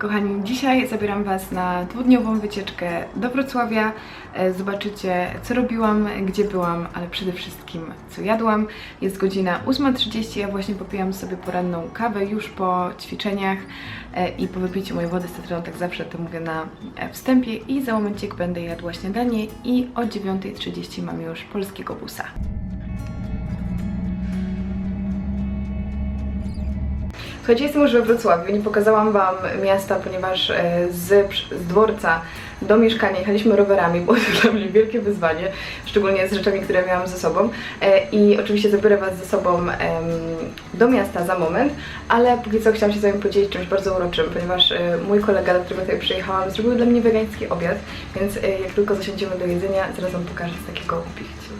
Kochani, dzisiaj zabieram Was na dwudniową wycieczkę do Wrocławia. E, Zobaczycie, co robiłam, gdzie byłam, ale przede wszystkim, co jadłam. Jest godzina 8.30, ja właśnie popijam sobie poranną kawę już po ćwiczeniach e, i po wypiciu mojej wody z cytryną, tak zawsze to mówię na e, wstępie i za momencik będę jadła śniadanie i o 9.30 mam już polskiego busa. Słuchajcie, jestem już we Wrocławiu, nie pokazałam Wam miasta, ponieważ e, z, z dworca do mieszkania jechaliśmy rowerami, było to dla mnie wielkie wyzwanie, szczególnie z rzeczami, które miałam ze sobą. E, I oczywiście zabiorę Was ze sobą do miasta za moment, ale póki co chciałam się z Wami podzielić czymś bardzo uroczym, ponieważ e, mój kolega, do którego tutaj przyjechałam, zrobił dla mnie wegański obiad, więc jak tylko zasiądziemy do jedzenia, zaraz Wam pokażę z takiego upichciu.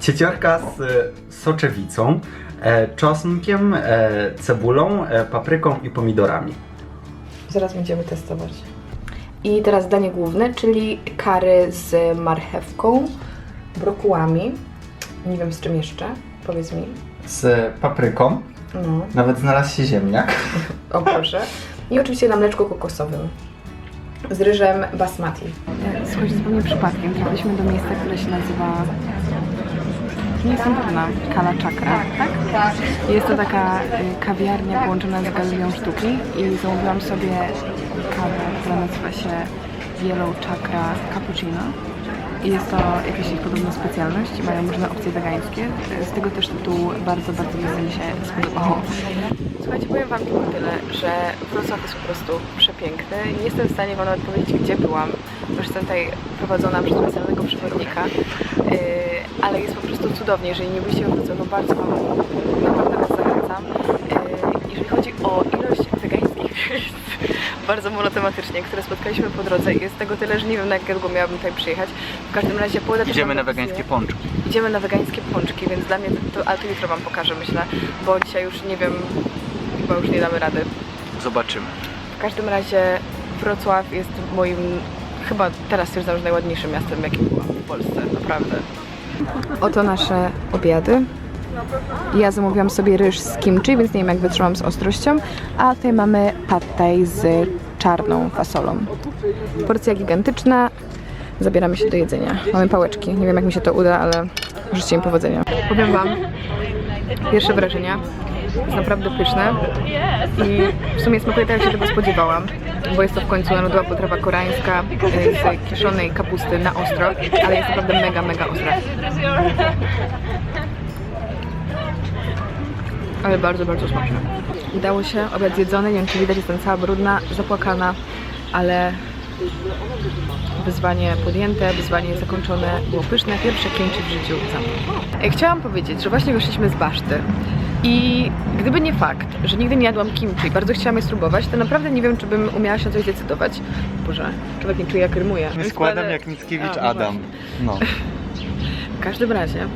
Cieciorka z soczewicą, czosnkiem, e, cebulą, e, papryką i pomidorami. Zaraz będziemy testować. I teraz danie główne, czyli kary z marchewką, brokułami. Nie wiem z czym jeszcze, powiedz mi. Z papryką, No, nawet znalazł się ziemniak. o proszę. I oczywiście na mleczku kokosowym. Z ryżem basmati. Słuchajcie, zupełnie przypadkiem trafiliśmy do miejsca, które się nazywa... Nie jestem pewna, Kala Chakra, tak? Tak. Jest to taka y, kawiarnia połączona z galerią sztuki i zamówiłam sobie kawę, która nazywa się Yellow Chakra Cappuccino. I jest to jakaś ich podobna specjalność, mają różne opcje wegańskie. Z tego też tytułu bardzo, bardzo mi się spodobało. Słuchajcie, powiem Wam tylko tyle, że Wrocław jest po prostu przepiękny. Nie jestem w stanie Wam nawet powiedzieć, gdzie byłam, bo jestem tutaj prowadzona przez specjalnego przewodnika, yy, ale jest po prostu cudownie. Jeżeli nie byliście we Wrocławiu, bardzo Wam naprawdę Was zachęcam. Yy, jeżeli chodzi o ilość miejsc, bardzo monotematycznie, które spotkaliśmy po drodze, jest tego tyle, że nie wiem na jak długo miałabym tutaj przyjechać. W każdym razie polecam Idziemy na wegańskie pączki. Idziemy na wegańskie pączki, więc dla mnie to, to, ale to jutro Wam pokażę, myślę, bo dzisiaj już nie wiem, chyba już nie damy rady. Zobaczymy. W każdym razie Wrocław jest moim, chyba teraz że najładniejszym miastem, jakim byłam w Polsce, naprawdę. Oto nasze obiady. Ja zamówiłam sobie ryż z kimchi, więc nie wiem jak wytrzymam z ostrością, a tutaj mamy pad thai z czarną fasolą. Porcja gigantyczna, zabieramy się do jedzenia. Mamy pałeczki, nie wiem jak mi się to uda, ale życzę im powodzenia. Powiem Wam, pierwsze wrażenia. Jest naprawdę pyszne i w sumie smakuje tak, jak się tego spodziewałam, bo jest to w końcu narodowa potrawa koreańska e, z kiszonej kapusty na ostro, ale jest naprawdę mega, mega ostra. Ale bardzo, bardzo smaczne. Udało się, obiad zjedzony, nie wiem czy widać, jestem cała brudna, zapłakana, ale wyzwanie podjęte, wyzwanie zakończone, było pyszne, pierwsze kimchi w życiu za mną. Chciałam powiedzieć, że właśnie wyszliśmy z baszty i gdyby nie fakt, że nigdy nie jadłam kimchi i bardzo chciałam je spróbować, to naprawdę nie wiem, czy bym umiała się na coś zdecydować. Boże, człowiek nie czuje jak rymuje. Składam Ale- jak Mickiewicz A, Adam. No. w każdym razie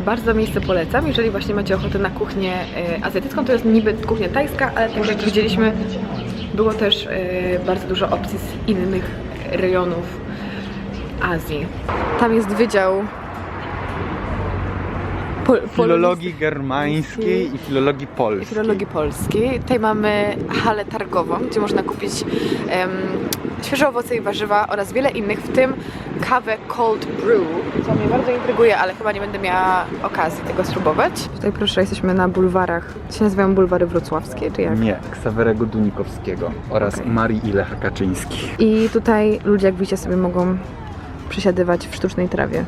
bardzo miejsce polecam, jeżeli właśnie macie ochotę na kuchnię y, azjatycką, to jest niby kuchnia tajska, ale tak jak widzieliśmy, było też y, bardzo dużo opcji z innych rejonów Azji. Tam jest wydział pol- Filologii germańskiej i filologii i polskiej. filologii polskiej. Tutaj mamy halę targową, gdzie można kupić em, świeże owoce i warzywa oraz wiele innych, w tym kawę cold brew, co mnie bardzo intryguje, ale chyba nie będę miała okazji tego spróbować. Tutaj proszę, jesteśmy na bulwarach, to się nazywają bulwary wrocławskie, czy jak? Nie, Ksawerego Dunikowskiego oraz Okej. Marii i Lecha Kaczyńskich. I tutaj ludzie, jak widzicie, sobie mogą przesiadywać w sztucznej trawie.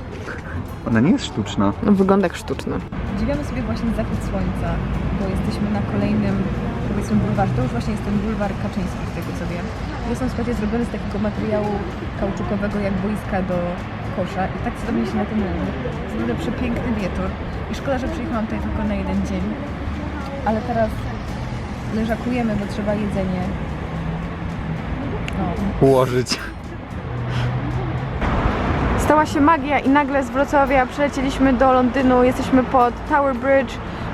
Ona nie jest sztuczna. No, wygląda jak sztuczna. Podziwiamy sobie właśnie zachód słońca, bo jesteśmy na kolejnym, powiedzmy, bulwarze. To już właśnie jest ten bulwar Kaczyński, z tego co wiem. Jest on, słuchajcie, zrobiony z takiego materiału kauczukowego, jak boiska do kosza i tak cudownie się na tym leży. Jest naprawdę przepiękny wieczór i szkoda, że przyjechałam tutaj tylko na jeden dzień. Ale teraz leżakujemy, bo trzeba jedzenie no, Ułożyć. Stała się magia i nagle z Wrocławia przelecieliśmy do Londynu, jesteśmy pod Tower Bridge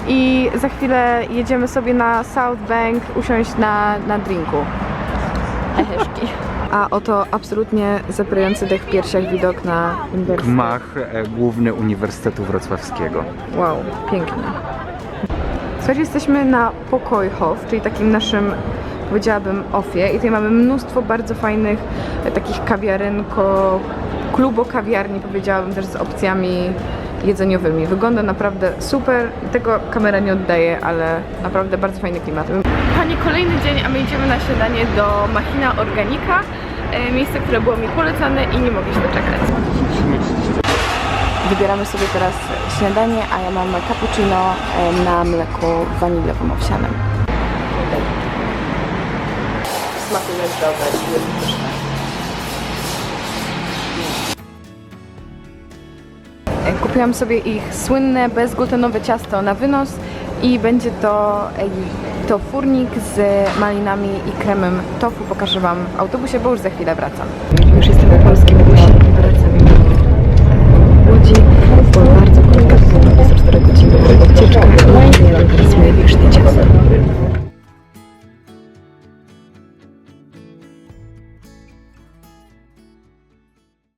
i za chwilę jedziemy sobie na South Bank usiąść na, na drinku. Eheszki. A oto absolutnie zapierający dech w piersiach widok na uniwersytet. Gmach e, główny Uniwersytetu Wrocławskiego. Wow, pięknie. Słuchajcie, jesteśmy na Pokojhof, czyli takim naszym powiedziałabym ofie. I tutaj mamy mnóstwo bardzo fajnych e, takich kawiarenko, klubo kawiarni, powiedziałabym też z opcjami jedzeniowymi. Wygląda naprawdę super. Tego kamera nie oddaje, ale naprawdę bardzo fajny klimat. Kochani, kolejny dzień, a my idziemy na śniadanie do Machina Organika. E, Miejsce, które było mi polecane i nie mogę się doczekać. Wybieramy sobie teraz śniadanie, a ja mam cappuccino e, na mleku waniliowym-owsianym. Smakuje dobre, jest pyszne. Kupiłam sobie ich słynne, bezglutenowe ciasto na wynos i będzie to, e, to furnik z malinami i kremem tofu. Pokażę Wam w autobusie, bo już za chwilę wracam. Już jestem w polskim busie i wracam e, Łodzi. Była bardzo krótka, 24 godziny ucieczka. No i teraz moje wieczne ciasto.